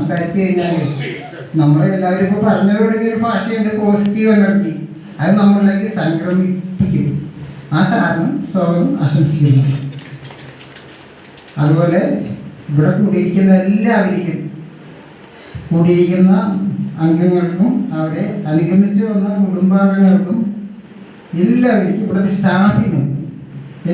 സംസാരിച്ചു കഴിഞ്ഞാൽ നമ്മൾ എല്ലാവരും ഇപ്പോൾ പറഞ്ഞു തുടങ്ങിയ ഒരു ഭാഷയുണ്ട് പോസിറ്റീവ് എനർജി അത് നമ്മളിലേക്ക് സംക്രമിപ്പിക്കും. ആ സാറിന് സ്വാഗതം ആശംസിക്കുന്നു. അതുപോലെ ഇവിടെ കൂടിയിരിക്കുന്ന എല്ലാവരിക്കും കൂടിയിരിക്കുന്ന അംഗങ്ങൾക്കും അവരെ അനുഗമിച്ചു വന്ന കുടുംബാംഗങ്ങൾക്കും എല്ലാവർക്കും ഇവിടുത്തെ സ്റ്റാഫിനും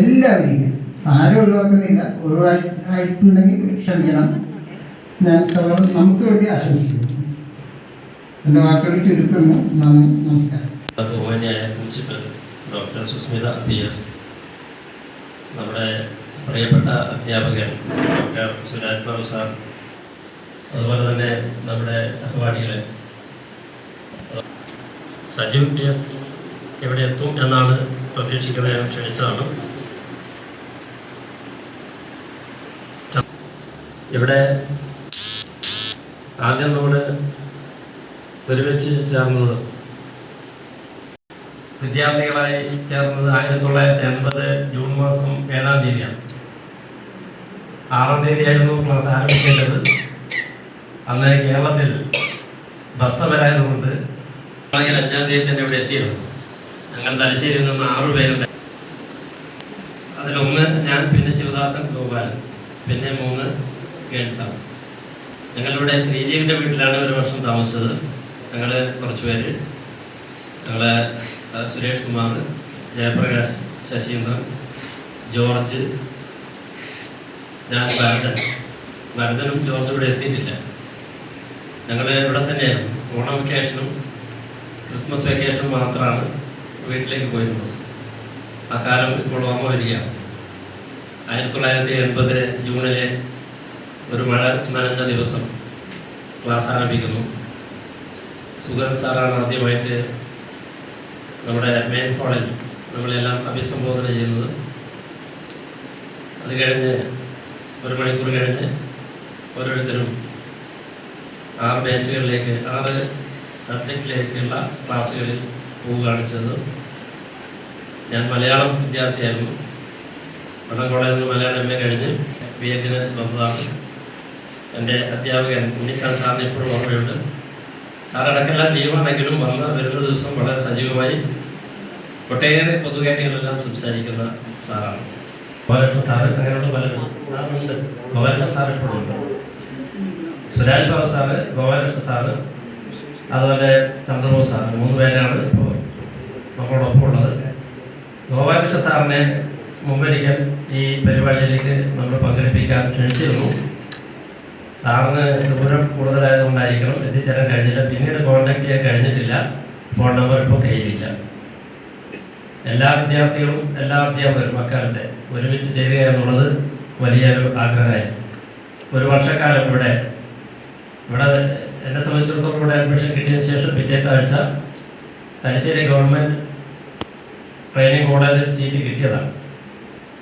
എല്ലാവർക്കും ആരും ഒഴിവാക്കുന്നില്ല. ഒഴിവായിട്ടുണ്ടെങ്കിൽ ക്ഷമിക്കണം. ഞാൻ സ്വാഗതം നമുക്ക് വേണ്ടി ആശംസിക്കുന്നു. എന്റെ വാക്കുകൾ ചുരുക്കുന്നു നന്ദി നമസ്കാരം. ബഹുമാനിയായ principal doctor Susmitha P S. നമ്മുടെ പ്രിയപ്പെട്ട അധ്യാപകൻ ഡോക്ടർ സുരാജ് ബാബു സാർ. അതുപോലെ തന്നെ നമ്മുടെ സഹപാഠികളെ. സജീവ് പി എസ് എവിടെ എത്തും എന്നാണ് പ്രതീക്ഷിക്കുന്നത് ഞാൻ ക്ഷണിച്ചതാണ്. ഇവിടെ ആദ്യം നമ്മൾ ഒരുമിച്ച് ചേർന്നത് വിദ്യാർത്ഥികളായി ചേർന്നത് ആയിരത്തി തൊള്ളായിരത്തി എൺപത് ജൂൺ മാസം ഏഴാം തീയതിയാണ്. ആറാം തീയതിയായിരുന്നു ക്ലാസ് ആരംഭിക്കേണ്ടത്. അന്ന് കേരളത്തിൽ ബസ് വരായതുകൊണ്ട് ആണെങ്കിൽ അഞ്ചാം തീയതി തന്നെ ഇവിടെ എത്തിയിരുന്നു. ഞങ്ങൾ തലശ്ശേരിയിൽ നിന്ന് ആറു പേരുണ്ട് അതിലൊന്ന് ഞാൻ പിന്നെ ശിവദാസൻ ഗോപാലൻ. പിന്നെ മൂന്ന് ഗേൾസാണ്. ഞങ്ങളിവിടെ ശ്രീജീവിന്റെ വീട്ടിലാണ് ഒരു വർഷം താമസിച്ചത്. ഞങ്ങൾ കുറച്ച് പേര്. ഞങ്ങളെ സുരേഷ് കുമാർ ജയപ്രകാശ് ശശീന്ദ്രൻ ജോർജ് ഞാൻ ഭരതൻ. ഭരതനും ജോർജും ഇവിടെ എത്തിയിട്ടില്ല. ഞങ്ങൾ ഇവിടെ തന്നെയായിരുന്നു. ഓണം വെക്കേഷനും ക്രിസ്മസ് വെക്കേഷനും മാത്രമാണ് വീട്ടിലേക്ക് പോയിരുന്നത്. ആ കാലം ഇപ്പോൾ ഓർമ്മ വരികയാണ്. ആയിരത്തി തൊള്ളായിരത്തി എൺപത് ജൂണിലെ ഒരു മഴ നനഞ്ഞ ദിവസം ക്ലാസ് ആരംഭിക്കുന്നു. സുഗന്ധ സാറാണ് ആദ്യമായിട്ട് നമ്മുടെ മെയിൻ ഹാളിൽ നമ്മളെല്ലാം അഭിസംബോധന ചെയ്യുന്നത്. അത് കഴിഞ്ഞ് ഒരു മണിക്കൂർ കഴിഞ്ഞ് ഓരോരുത്തരും ആറ് ബാച്ചുകളിലേക്ക് ആറ് സബ്ജക്റ്റിലേക്കുള്ള ക്ലാസ്സുകളിൽ പോവുകയാണ് ചെയ്തത്. ഞാൻ മലയാളം വിദ്യാർത്ഥിയായിരുന്നു. പണം കോളേജിൽ നിന്ന് മലയാളം എം എ കഴിഞ്ഞ് ബി എഡിന് വന്നതാണ്. എന്റെ അധ്യാപകൻ ഉണ്ണിത്താൻ സാറിന് ഇപ്പോഴും ഓർമ്മയുണ്ട്. സാർ ലീവാണെങ്കിലും വന്ന് വരുന്ന ദിവസം വളരെ സജീവമായി ഒട്ടേറെ പൊതുകാര്യങ്ങളെല്ലാം സംസാരിക്കുന്ന സാറാണ്. ഗോപാലകൃഷ്ണൻ സാറ് അങ്ങനെയുള്ള സാർ സാറ് അതുപോലെ ചന്ദ്രബോസ് സാറ് മൂന്ന് പേരാണ് ഇപ്പോൾ നമ്മളോടൊപ്പം ഉള്ളത്. ഗോപാലകൃഷ്ണ സാറിനെ മുമ്പൊരിക്കൽ ഈ പരിപാടിയിലേക്ക് നമ്മൾ പങ്കെടുപ്പിക്കാൻ ക്ഷണിച്ചിരുന്നു. സാറിന് ദൂരം കൂടുതലായതുകൊണ്ടായിരിക്കണം എത്തിച്ചേരാൻ കഴിഞ്ഞില്ല. പിന്നീട് കോൺടാക്ട് ചെയ്യാൻ കഴിഞ്ഞിട്ടില്ല. ഫോൺ നമ്പർ ഇപ്പോൾ കയ്യിലില്ല. എല്ലാ വിദ്യാർത്ഥികളും എല്ലാ അധ്യാപകരും അക്കാലത്തെ ഒരുമിച്ച് ചേരുക എന്നുള്ളത് വലിയൊരു ആഗ്രഹമായി ഒരു വർഷക്കാലം ഇവിടെ ഇവിടെ എന്നെ സംബന്ധിച്ചിടത്തോളം ഇവിടെ അഡ്മിഷൻ കിട്ടിയതിന് ശേഷം പിറ്റേത്ത ആഴ്ച തലശ്ശേരി ഗവൺമെന്റ് ട്രെയിനിങ് കോളേജിൽ സീറ്റ് കിട്ടിയതാണ്.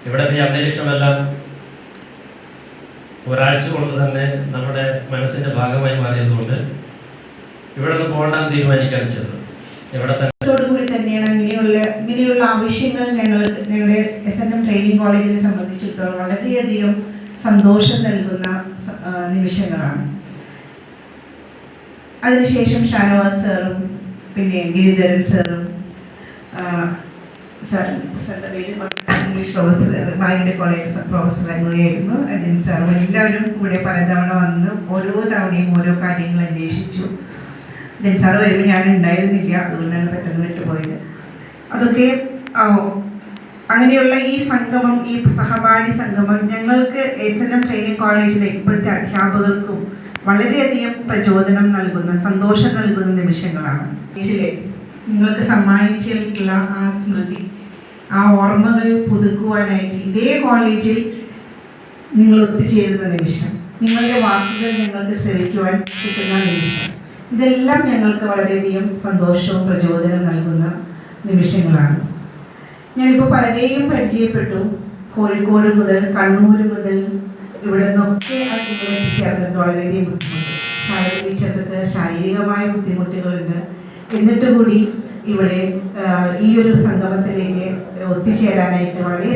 ഇവിടുത്തെ അന്തരീക്ഷമെല്ലാം ഒരാഴ്ച കൊണ്ട് തന്നെ നമ്മുടെ മനസ്സിന്റെ ഭാഗമായി മാറിയതുകൊണ്ട് ഇവിടെ നിന്ന് പോകണ്ടെന്ന് തീരുമാനിക്കാൻ ചെയ്തത് ഇവിടെ കൂടി തന്നെയാണ് ഇങ്ങനെയുള്ള ഇങ്ങനെയുള്ള ആവശ്യങ്ങൾ ഞങ്ങൾ ഞങ്ങളുടെ എസ് എൻ എം ട്രെയിനിങ് കോളേജിനെ സംബന്ധിച്ചിടത്തോളം വളരെയധികം സന്തോഷം നൽകുന്ന നിമിഷങ്ങളാണ്. അതിനുശേഷം ഷാനവാസ് സാറും പിന്നെ ഗിരിധരൻ സാറും സാർ സാറിന്റെ പേര് ഇംഗ്ലീഷ് പ്രൊഫസർ ബാങ്കിന്റെ കോളേജ് പ്രൊഫസർ അങ്ങനെയായിരുന്നു അജിൻ സാറും എല്ലാവരും കൂടെ പലതവണ വന്ന് ഓരോ തവണയും ഓരോ കാര്യങ്ങൾ അന്വേഷിച്ചു. ജൻ സാറ് വരുമ്പോൾ ഞാൻ ഉണ്ടായിരുന്നില്ല. അതുകൊണ്ടാണ് പെട്ടെന്ന് വിട്ടുപോയത്. അതൊക്കെ അങ്ങനെയുള്ള ഈ സംഗമം ഈ സഹപാഠി സംഗമം ഞങ്ങൾക്ക് എസ് എൻ എം ട്രെയിനിങ് കോളേജിലെ ഇപ്പോഴത്തെ അധ്യാപകർക്കും വളരെയധികം പ്രചോദനം നൽകുന്ന സന്തോഷം നൽകുന്ന നിമിഷങ്ങളാണ്. നിങ്ങൾക്ക് സമ്മാനിച്ചിട്ടുള്ള ആ സ്മൃതി. ആ ഓർമ്മകൾ പുതുക്കുവാനായിട്ട് ഇതേ കോളേജിൽ നിങ്ങൾ ഒത്തുചേരുന്ന നിമിഷം നിങ്ങളുടെ വാക്കുകൾ ഞങ്ങൾക്ക് ശ്രവിക്കുവാൻ കിട്ടുന്ന നിമിഷം ഇതെല്ലാം ഞങ്ങൾക്ക് വളരെയധികം സന്തോഷവും പ്രചോദനം നൽകുന്ന നിമിഷങ്ങളാണ്. ഞാനിപ്പോൾ പലരെയും പരിചയപ്പെട്ടു. കോഴിക്കോട് മുതൽ കണ്ണൂർ മുതൽ ഇവിടെ നിന്നൊക്കെ ചേർന്നിട്ട് വളരെയധികം ബുദ്ധിമുട്ട്. ശാരീരിക ശാരീരികമായ ബുദ്ധിമുട്ടുകളുണ്ട്. എന്നിട്ട് കൂടി ഇവിടെ ഈ ഒരു സംഗമത്തിലേക്ക് ഒത്തുചേരാനായിട്ട് വളരെ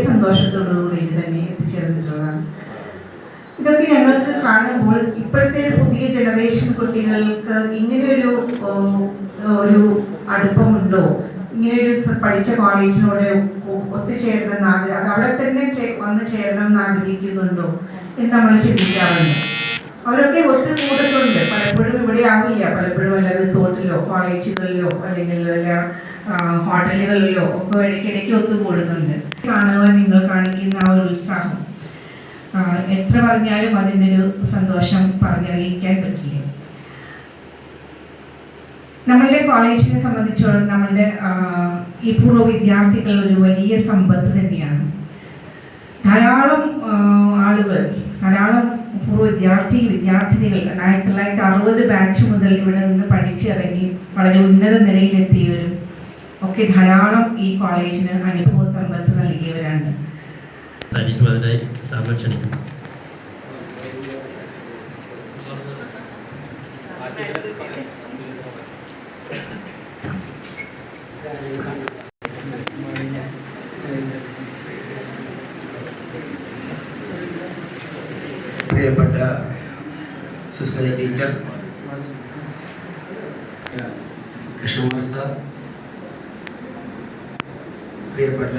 കൂടി തന്നെ എത്തിച്ചേർന്നിട്ടുള്ളതാണ്. ഇതൊക്കെ ഞങ്ങൾക്ക് കാണുമ്പോൾ ഇപ്പോഴത്തെ പുതിയ ജനറേഷൻ കുട്ടികൾക്ക് ഇങ്ങനെയൊരു ഒരു അടുപ്പമുണ്ടോ? ഇങ്ങനെയൊരു പഠിച്ച കോളേജിനോട് ഒത്തുചേരണം എന്ന് ആഗ്രഹം അത് അവിടെ തന്നെ വന്ന് ചേരണം എന്ന് ആഗ്രഹിക്കുന്നുണ്ടോ എന്ന് നമ്മൾ ചിന്തിക്കാറുണ്ട്. അവരൊക്കെ ഒത്തുകൂടുന്നുണ്ട് പലപ്പോഴും ഇവിടെ ആവില്ല. പലപ്പോഴും വല്ല റിസോർട്ടിലോ കോളേജുകളിലോ അല്ലെങ്കിൽ വല്ല ഹോട്ടലുകളിലോ ഒക്കെ ഇടയ്ക്കിടയ്ക്ക് ഒത്തുകൂടുന്നുണ്ട് കാണുവാൻ നിങ്ങൾ കാണിക്കുന്ന ആ ഒരു ഉത്സാഹം. എത്ര പറഞ്ഞാലും അതിനൊരു സന്തോഷം പറഞ്ഞറിയിക്കാൻ പറ്റില്ല. നമ്മളുടെ കോളേജിനെ സംബന്ധിച്ചോളം നമ്മളുടെ ഈ പൂർവ വിദ്യാർത്ഥികൾ ഒരു വലിയ സമ്പത്ത് തന്നെയാണ്. ധാരാളം ആളുകൾ ധാരാളം പൂർവ വിദ്യാർത്ഥി വിദ്യാർത്ഥിനികൾ ആയിരത്തി തൊള്ളായിരത്തി അറുപത് ബാച്ച് മുതൽ ഇവിടെ നിന്ന് പഠിച്ചിറങ്ങി വളരെ ഉന്നത നിലയിലെത്തിയവരും ഒക്കെ ധാരാളം ഈ കോളേജിന് അനുഭവ സമ്പത്ത് നൽകിയവരാണ്. അതിനായി സാറിനെ ക്ഷണിക്കുന്നു പ്രിയപ്പെട്ട സുസ്മിത ടീച്ചർ. കൃഷ്ണകുമാർ സാർ. പ്രിയപ്പെട്ട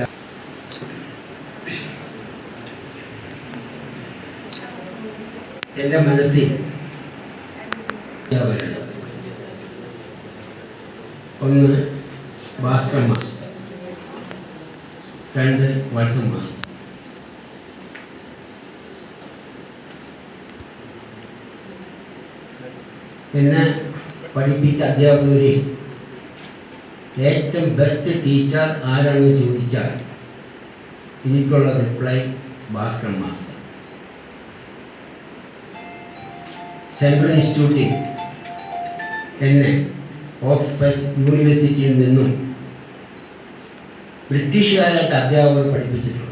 എന്റെ മനസ്സിൽ. ഒന്ന് ഭാസ്കർ മാസ്റ്റർ രണ്ട് വത്സം മാസ്റ്റർ. എന്നെ പഠിപ്പിച്ച അധ്യാപകരിൽ ഏറ്റവും ബെസ്റ്റ് ടീച്ചർ ആരാണെന്ന് ചോദിച്ചാൽ എനിക്കുള്ള റിപ്ലൈ ഭാസ്കർ മാസ്റ്റർ. സെൻട്രൽ ഇൻസ്റ്റിറ്റ്യൂട്ടിൽ എന്നെ ഓക്സ്ഫർഡ് യൂണിവേഴ്സിറ്റിയിൽ നിന്നും ബ്രിട്ടീഷുകാരായിട്ട് അധ്യാപകർ പഠിപ്പിച്ചിട്ടുണ്ട്.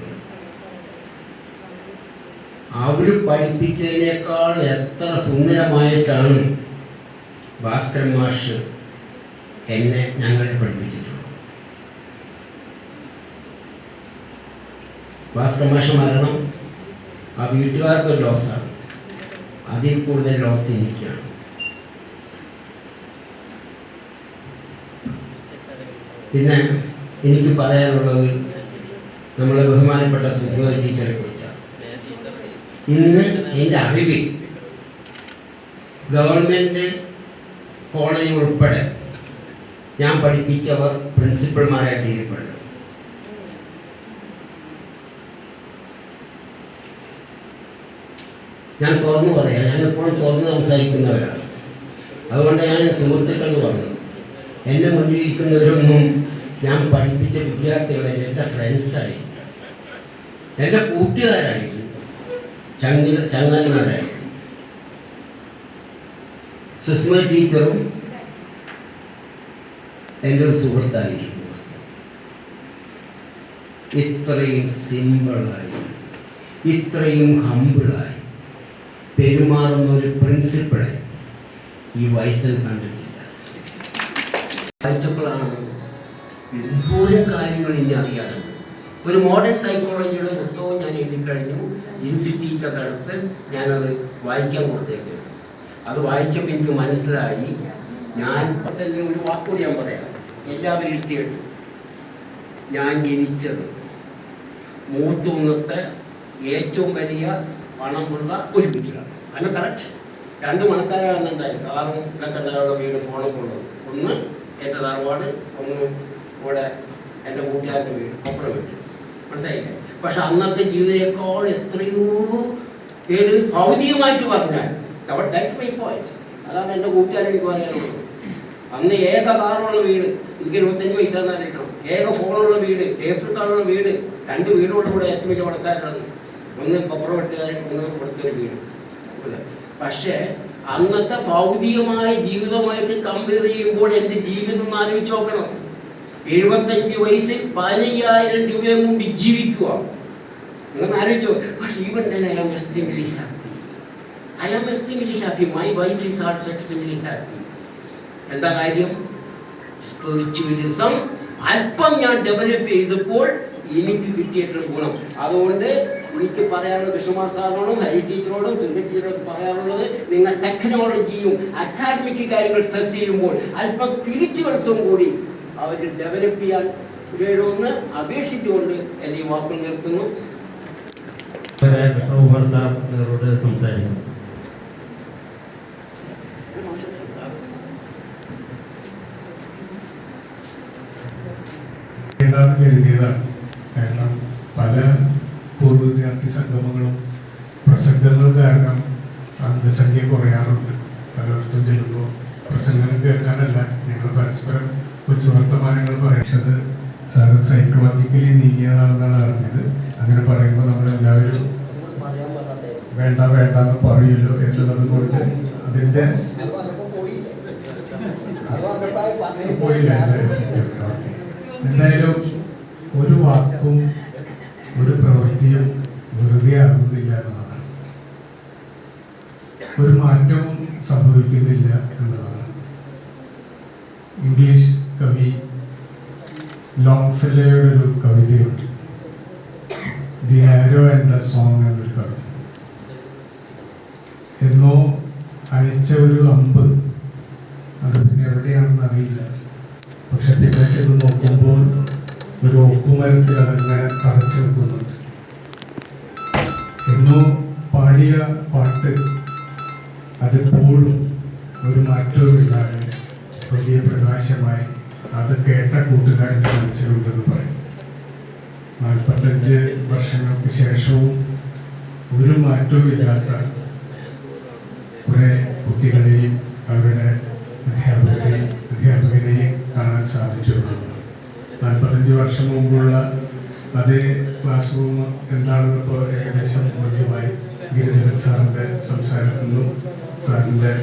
അവർ പഠിപ്പിച്ചതിനേക്കാൾ എത്ര സുന്ദരമായിട്ടാണ് ഭാസ്കർ മാഷ് എന്നെ ഞങ്ങളെ പഠിപ്പിച്ചിട്ടുള്ളത് ഭാസ്കരൻ മാഷ് മരണം ആ വീട്ടുകാർക്ക് ഒരു ലോസാണ് അതിൽ കൂടുതൽ ലോസ് എനിക്കാണ്. പിന്നെ എനിക്ക് പറയാനുള്ളത് നമ്മളെ ബഹുമാനപ്പെട്ട സുഭ ടീച്ചറെ കുറിച്ചാണ്. ഇന്ന് എന്റെ അറിവിൽ ഗവൺമെന്റ് കോളേജ് ഉൾപ്പെടെ ഞാൻ പഠിപ്പിച്ചവർ പ്രിൻസിപ്പൽമാരായിട്ട് ഇരിപ്പുണ്ട് ഞാൻ തുറന്നു പറയാം. ഞാൻ എപ്പോഴും തുറന്ന് സംസാരിക്കുന്നവരാണ്. അതുകൊണ്ട് ഞാൻ സുഹൃത്തുക്കൾ എന്ന് പറഞ്ഞു. എന്നെ മുന്നിൽ ഇരിക്കുന്നവരൊന്നും ഞാൻ പഠിപ്പിച്ച വിദ്യാർത്ഥികളെ എന്റെ ഫ്രണ്ട്സായി എന്റെ കൂട്ടുകാരായിരിക്കും ചങ്ങ ചങ്ങന്മാരായിരുന്നു സുസ്മ ടീച്ചറും എന്റെ ഒരു സുഹൃത്തായിരിക്കും ഇത്രയും സിമ്പിളായി ഇത്രയും ഹമ്പിളായി പെരുമാറുന്ന ഒരു പ്രിൻസിപ്പിളെ ഈ വയസ്സിൽ കണ്ടിട്ടില്ല. വായിച്ചപ്പോഴാണ് എന്തോരം കാര്യങ്ങൾ ഇനി അറിയാറുണ്ട് ഒരു മോഡേൺ സൈക്കോളജിയുടെ പുസ്തകവും ഞാൻ എഴുതി കഴിഞ്ഞു ജിൻസി ടീച്ചറുടെ അടുത്ത് ഞാനത് വായിക്കാൻ കൊടുത്തേക്ക്. അത് വായിച്ചപ്പോൾ എനിക്ക് മനസ്സിലായി. ഞാൻ ഒരു വാക്കുകൂടി ഞാൻ പറയാം. എല്ലാവരും ഇരുത്തിയിട്ട് ഞാൻ ജനിച്ചത് മൂത്തുന്നത്തെ ഏറ്റവും വലിയ പണമുള്ള ഒരു വീട്ടിലാണ് അതിന് കറക്റ്റ് രണ്ട് മണക്കാരാണെന്നുണ്ടായി കാറും ഇതൊക്കെ ഉണ്ടായുള്ള വീട് ഫോണൊക്കെ ഉള്ളത് ഒന്ന് എന്റെ തറവാട് ഒന്ന് ഇവിടെ എന്റെ കൂട്ടുകാരന്റെ വീട് അപ്പുറം വീട്ടിൽ മനസ്സിലായില്ലേ? പക്ഷെ അന്നത്തെ ജീവിതത്തേക്കാൾ എത്രയോ ഏത് ഭൗതികമായിട്ട് പറഞ്ഞാൽ ദാറ്റ്സ് മൈ പോയിന്റ് അതാണ് എന്റെ കൂട്ടുകാരൻ എനിക്ക് പറയാനുള്ളത് അന്ന് ഏക കാറുള്ള വീട് എനിക്ക് ഇരുപത്തഞ്ച് എന്നാലും ഏക ഫോണുള്ള വീട് ടേപ്പ് കാണുള്ള വീട് രണ്ട് വീടുകളുടെ കൂടെ ഏറ്റവും വലിയ പണക്കാരാണ് ഒന്ന് പപ്പറ വെട്ടുകാരൻ ഒന്ന് ഇവിടുത്തെ വീട്. പക്ഷേ അന്നത്തെ ഭൗതികമായ ജീവിതമായിട്ട് കമ്പയർ ചെയ്യുമ്പോൾ എന്റെ ജീവിതം ആലോചിച്ച് നോക്കണം. എഴുപത്തഞ്ച് വയസ്സിൽ പതിനയ്യായിരം രൂപയും കൊണ്ട് ജീവിക്കുക. നിങ്ങൾ ആലോചിച്ചോ പക്ഷേ ഇവൻ തന്നെ I am happy I am extremely happy my wife is also extremely happy എന്താ കാര്യം? സ്പിരിച്വലിസം അല്പം ഞാൻ ഡെവലപ്പ് ചെയ്തപ്പോൾ എനിക്ക് കിട്ടിയിട്ടുള്ള ഗുണം. അതുകൊണ്ട് എനിക്ക് പറയാനുള്ള വിഷമാസാറിനോടും സാറിനോടും ഹരി ടീച്ചറോടും സിന്ധു ടീച്ചറോടും പറയാനുള്ളത് നിങ്ങൾ ടെക്നോളജിയും അക്കാഡമിക് കാര്യങ്ങൾ സ്ട്രെസ് ചെയ്യുമ്പോൾ അല്പം സ്പിരിച്വൽസും കൂടി അവർ ഡെവലപ്പ് ചെയ്യാൻ വേണമെന്ന് അപേക്ഷിച്ചുകൊണ്ട് എന്റെ ഈ വാക്കുകൾ നിർത്തുന്നു. സംസാരിക്കുന്നു. വേണ്ടാന്ന് എഴുതിയതാണ്. കാരണം പല പൂർവ വിദ്യാർത്ഥി സംഗമങ്ങളും പ്രസംഗങ്ങൾ കാരണം അംഗസംഖ്യ കുറയാറുണ്ട്. പലയിടത്തും ചെല്ലുമ്പോൾ പ്രസംഗം കേൾക്കാനല്ല. ഞങ്ങൾ പരസ്പരം കൊച്ചു വർത്തമാനങ്ങൾ പറയുന്നത് സാറ് സൈക്കോളജിക്കലി നീങ്ങിയതാണെന്നാണ് അറിഞ്ഞത്. അങ്ങനെ പറയുമ്പോൾ നമ്മളെല്ലാവരും വേണ്ട വേണ്ട എന്ന് പറയുമല്ലോ എന്നുള്ളത് കൊണ്ട് അതിന്റെ പോയില്ല. എന്തായാലും ഒരു വാക്കും ഒരു പ്രവൃത്തിയും വെറുതെ ആകുന്നില്ല എന്നതാണ്. ഒരു മാറ്റവും സംഭവിക്കുന്നില്ല എന്നതാണ്. ഇംഗ്ലീഷ് കവി ലോങ് ഫെല്ലയുടെ ഒരു കവിതയുണ്ട്. The arrow and the song എന്നൊരു കവിത. എന്നോ അയച്ച ഒരു അമ്പ്. അത് പിന്നെ എവിടെയാണെന്ന് അറിയില്ല. പക്ഷെ പിന്നെ നോക്കുമ്പോൾ ഒരു ഒപ്പുമരത്തിൽ അതങ്ങനെ തറച്ചു നിൽക്കുന്നുണ്ട്. എന്നോ പാടിയ പാട്ട് അതിപ്പോഴും ഒരു മാറ്റവുമില്ലാതെ വലിയ പ്രകാശമായി അത് കേട്ട കൂട്ടുകാരന്റെ മനസ്സിലുണ്ടെന്ന് പറയും. നാൽപ്പത്തഞ്ച് വർഷങ്ങൾക്ക് ശേഷവും ഒരു മാറ്റവുമില്ലാത്ത കുറെ കുട്ടികളെയും അവരുടെ അധ്യാപകരെയും അധ്യാപകനെയും കാണാൻ സാധിച്ചു നാൽപ്പത്തഞ്ച് വർഷം മുമ്പുള്ള അതേ ക്ലാസ് റൂം എന്താണെന്ന് ഇപ്പോൾ ഏകദേശം ബോധ്യമായി. ഗിരിധരൻ സാറിന്റെ സംസാരത്തിൽ നിന്നും സാറിന്റെ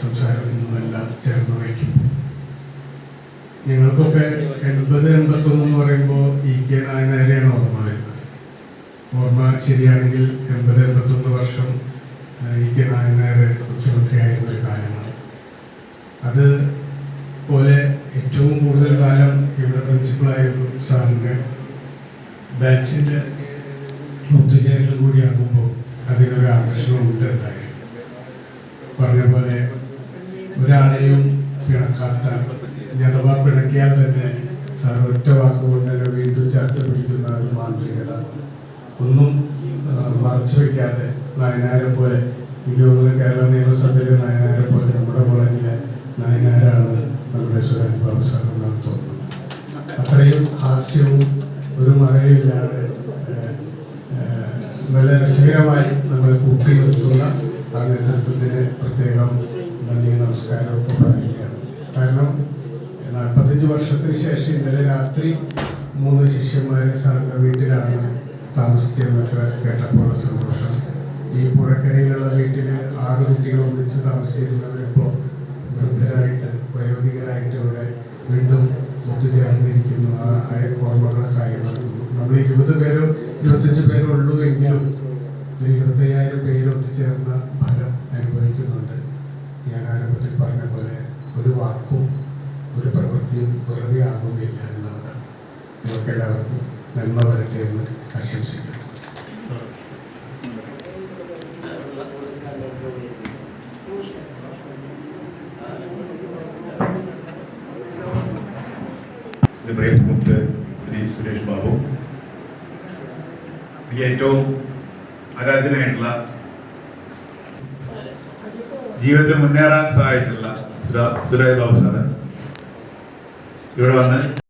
സംസാരത്തിൽ നിന്നെല്ലാം ചേർന്ന് വയ്ക്കും. ഞങ്ങൾക്കൊക്കെ എൺപത് എൺപത്തൊന്ന് എന്ന് പറയുമ്പോൾ ഇ കെ നായനാരെയാണ് ഓർമ്മ വരുന്നത്. ഓർമ്മ ശരിയാണെങ്കിൽ എൺപത് എൺപത്തൊന്ന് വർഷം ഇ കെ നായനാർ മുഖ്യമന്ത്രിയായിരുന്ന ഒരു കാലമാണ്. അത് പോലെ ഏറ്റവും കൂടുതൽ കാലം പ്രിൻസിപ്പളായിരുന്നു സാറിന്റെ ബാച്ചിന്റെ ഒത്തുചേരൽ കൂടിയാകുമ്പോൾ അതിനൊരു ആകർഷണം ഉണ്ട് എന്തായാലും പറഞ്ഞ പോലെ ഒരാളെയും പിണക്കാത്ത ഇനി അഥവാ പിണക്കിയാൽ തന്നെ സാർ ഒറ്റ വാക്കുകൊണ്ട് തന്നെ വീണ്ടും ചേർത്ത് പിടിക്കുന്ന ഒരു മാന്ത്രികത. ഒന്നും മറച്ചു വയ്ക്കാതെ നായനാരെ പോലെ എനിക്ക് തോന്നുന്നു കേരള നിയമസഭയിലെ നായനാരെ പോലെ നമ്മുടെ കോളേജിലെ നായനാരാണ് നമ്മുടെ സുരേഷ് ബാബു സാർ എന്നാണ് തോന്നുന്നത് അത്രയും ഹാസ്യവും ഒരു മറയില്ലാതെ നല്ല രസകരമായി നമ്മളെ കൂട്ടി നിർത്തുന്ന ആ നേതൃത്വത്തിന് പ്രത്യേകം നന്ദി നമസ്കാരവും ഒക്കെ പറയുകയാണ്. കാരണം നാൽപ്പത്തഞ്ച് വർഷത്തിന് ശേഷം ഇന്നലെ രാത്രി മൂന്ന് ശിഷ്യന്മാരെ സാറിന്റെ വീട്ടിലാണ് താമസിച്ചതെന്നൊക്കെ കേട്ടപ്പോൾ സന്തോഷം. ഈ പുഴക്കരയിലുള്ള വീട്ടിൽ ആറ് കുട്ടികൾ ഒന്നിച്ച് താമസിച്ചിരുന്നവരിപ്പോൾ വൃദ്ധരായിട്ട് വയോധികരായിട്ട് ഇവിടെ വീണ്ടും ഒത്തുചേർന്നിരിക്കുന്നു ആ ആയി നടക്കുന്നു നമ്മൾ ഇരുപത് പേരോ ഇരുപത്തഞ്ച് പേരോ ഉള്ളൂ എങ്കിലും ഒരു ഇരുപത്തയ്യായിരം പേര് ഒത്തുചേർന്ന ഫലം അനുഭവിക്കുന്നുണ്ട്. ഞാൻ ആരംഭത്തിൽ പറഞ്ഞ പോലെ ഒരു വാക്കും ഒരു പ്രവൃത്തിയും വെറുതെ ആകുന്നില്ല എന്നുള്ളതാണ്. നിങ്ങൾക്ക് എല്ലാവർക്കും നന്മ വരട്ടെ എന്ന് ആശംസിക്കുന്നു. ശ്രീ പ്രിയ ശ്രീ സുരേഷ് ബാബു. എനിക്ക് ഏറ്റവും ആരാധനയായിട്ടുള്ള ജീവിതത്തിൽ മുന്നേറാൻ സഹായിച്ചിട്ടുള്ള സുരാ- സുരേഷ് ബാബു സാറ് ഇവിടെ വന്ന്